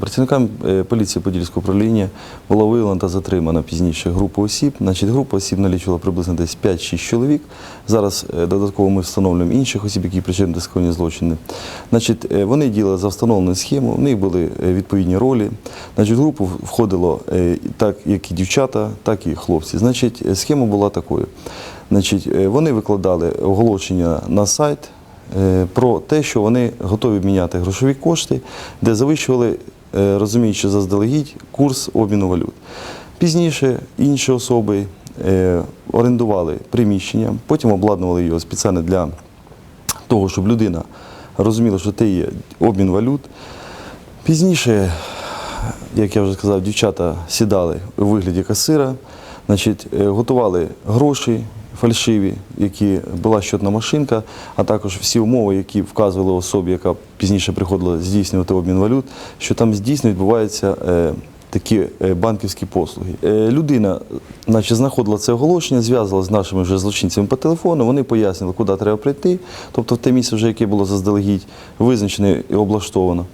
Працівникам е, поліції Подільського управління було виявлено та затримано пізніше групу осіб. Група осіб налічувала приблизно десь 5-6 чоловік. Зараз е, додатково ми встановлюємо інших осіб, які причетні до скоєння злочини. Е, вони діяли за встановленою схемою, в них були відповідні ролі. Групу входило так як і дівчата, так і хлопці. Значить, схема була такою. Вони викладали оголошення на сайт про те, що вони готові обміняти грошові кошти, де завищували, розуміючи заздалегідь, курс обміну валют. Пізніше інші особи е, орендували приміщення, потім обладнували його спеціально для того, щоб людина розуміла, що це є обмін валют. Пізніше, як я вже сказав, дівчата сідали у вигляді касира, значить, е, готували гроші фальшиві, які була щотна машинка, а також всі умови, які вказували особі, яка пізніше приходила здійснювати обмін валют, що там дійсно відбуваються е, такі е, банківські послуги. Е, людина, значить, знаходила це оголошення, зв'язувалася з нашими вже злочинцями по телефону. Вони пояснили, куди треба прийти. Тобто в те місце, вже яке було заздалегідь визначене і облаштовано.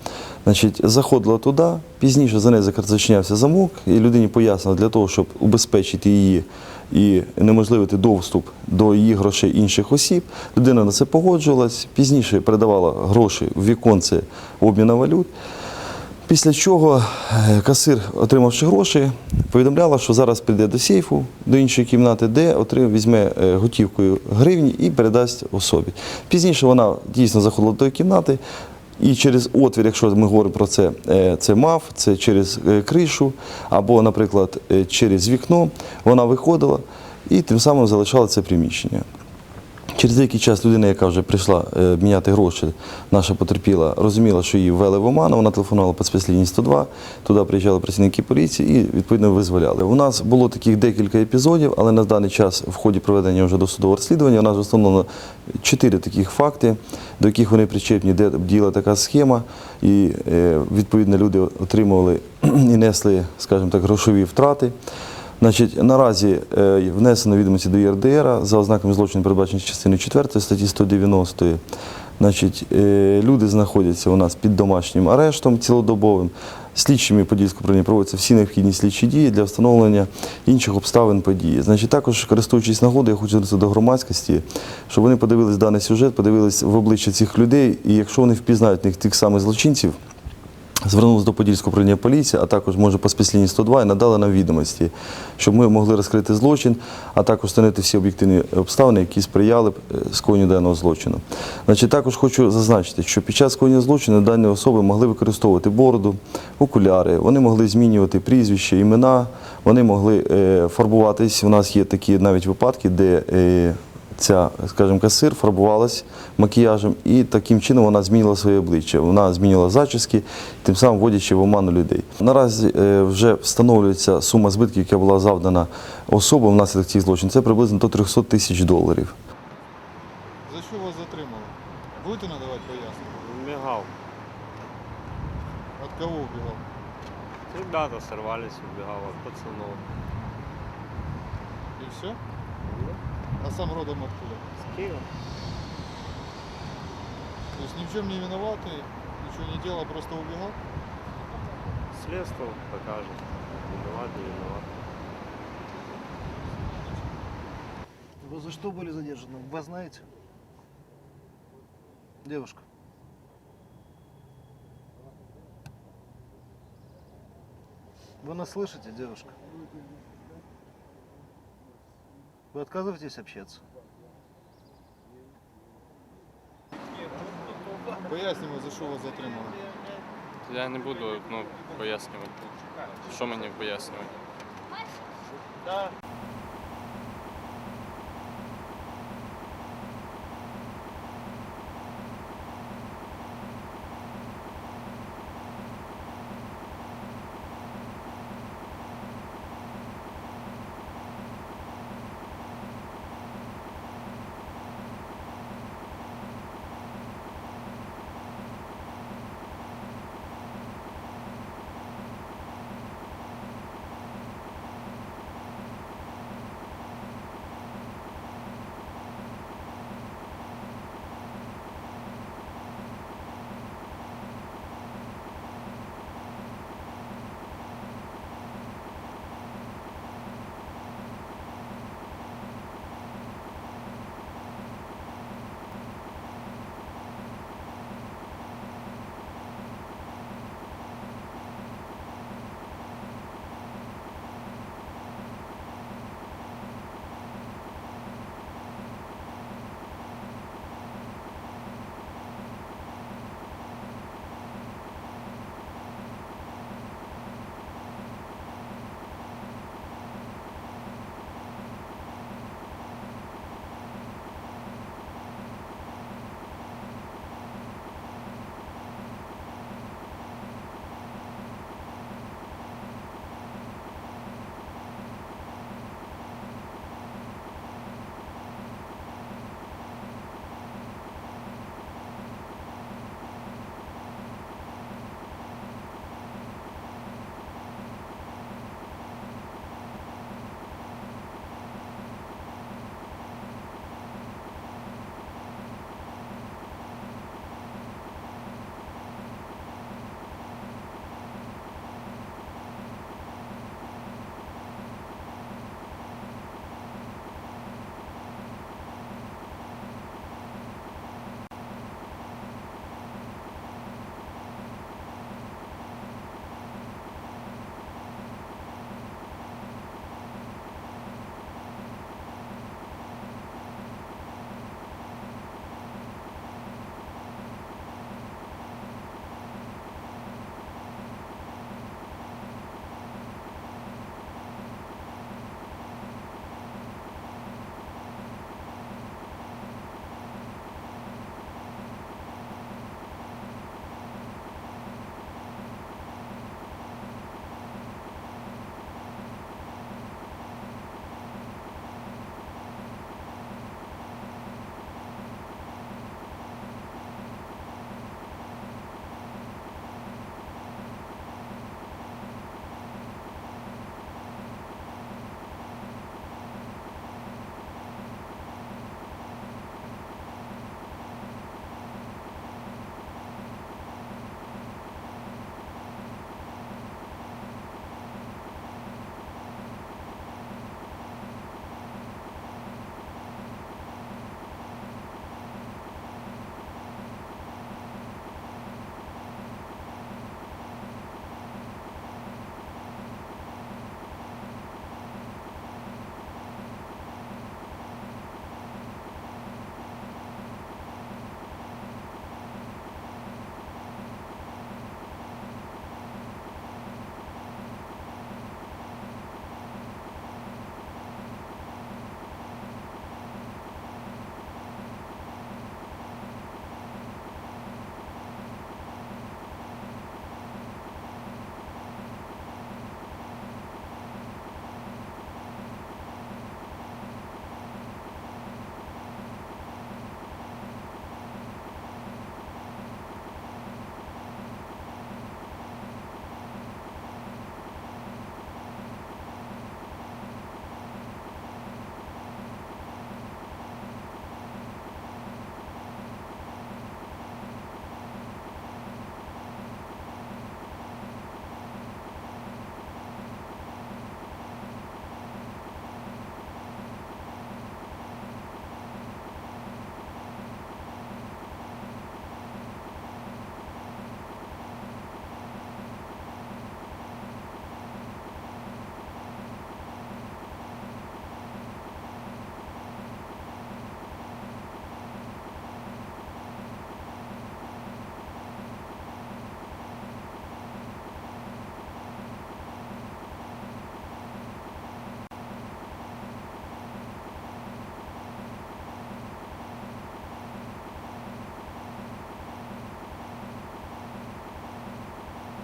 Значить, заходила туди, пізніше за нею зачинявся замок, і людині пояснили для того, щоб убезпечити її і неможливити доступ до її грошей інших осіб. Людина на це погоджувалась, пізніше передавала гроші в віконце обміну валют. Після чого е, касир, отримавши гроші, повідомляла, що зараз прийде до сейфу, до іншої кімнати, де отрим, візьме е, готівкою гривні і передасть особі. Пізніше вона дійсно заходила до кімнати, і через отвір, якщо ми говоримо про це, е, це мав, це через е, кришу, або, наприклад, е, через вікно, вона виходила і тим самим залишала це приміщення. Через деякий час людина, яка вже прийшла е, міняти гроші, наша потерпіла, розуміла, що її ввели в оману, вона телефонувала по спецлінії 102, туди приїжджали працівники поліції і відповідно визволяли. У нас було таких декілька епізодів, але на даний час в ході проведення вже досудового розслідування у нас встановлено чотири таких факти, до яких вони причепні, де діяла така схема, і е, відповідно люди отримували і несли, скажімо так, грошові втрати. Значить, наразі е, внесено відомості до ЄРДР за ознаками злочину, передбачені частиною 4 статті 190. Значить, е, люди знаходяться у нас під домашнім арештом цілодобовим. Слідчими Подільського управління проводяться всі необхідні слідчі дії для встановлення інших обставин події. Значить, також користуючись нагодою, я хочу звернутися до громадськості, щоб вони подивились даний сюжет, подивились в обличчя цих людей, і якщо вони впізнають них тих самих злочинців, Звернулися до Подільського управління поліції, а також може по спецлінії 102 і надали нам відомості, щоб ми могли розкрити злочин, а також встановити всі об'єктивні обставини, які сприяли б е, скоєнню даного злочину. Значить, також хочу зазначити, що під час скоєння злочину дані особи могли використовувати бороду, окуляри, вони могли змінювати прізвища, імена, вони могли е, фарбуватись. У нас є такі навіть випадки, де е, ця, скажімо, касир фарбувалась макіяжем, і таким чином вона змінила своє обличчя. Вона змінила зачіски, тим самим вводячи в оману людей. Наразі е, вже встановлюється сума збитків, яка була завдана особам внаслідок цих злочинів. Це приблизно до 300 тисяч доларів. За що вас затримали? Будете надавати пояснення? Мигал. От кого убегал? Ребята сорвались, убегал от пацанов. И все? А сам родом откуда? С Киева? То есть ни в чем не виноватый, ничего не делал, просто убегал? Следствие покажет. Виноват, не виноват. Вы за что были задержаны? Вы знаете? Девушка. Вы нас слышите, девушка? Вы отказываетесь общаться? Пояснимо, за що вас затримали. Я не буду ну, пояснювати. Що мені пояснювати?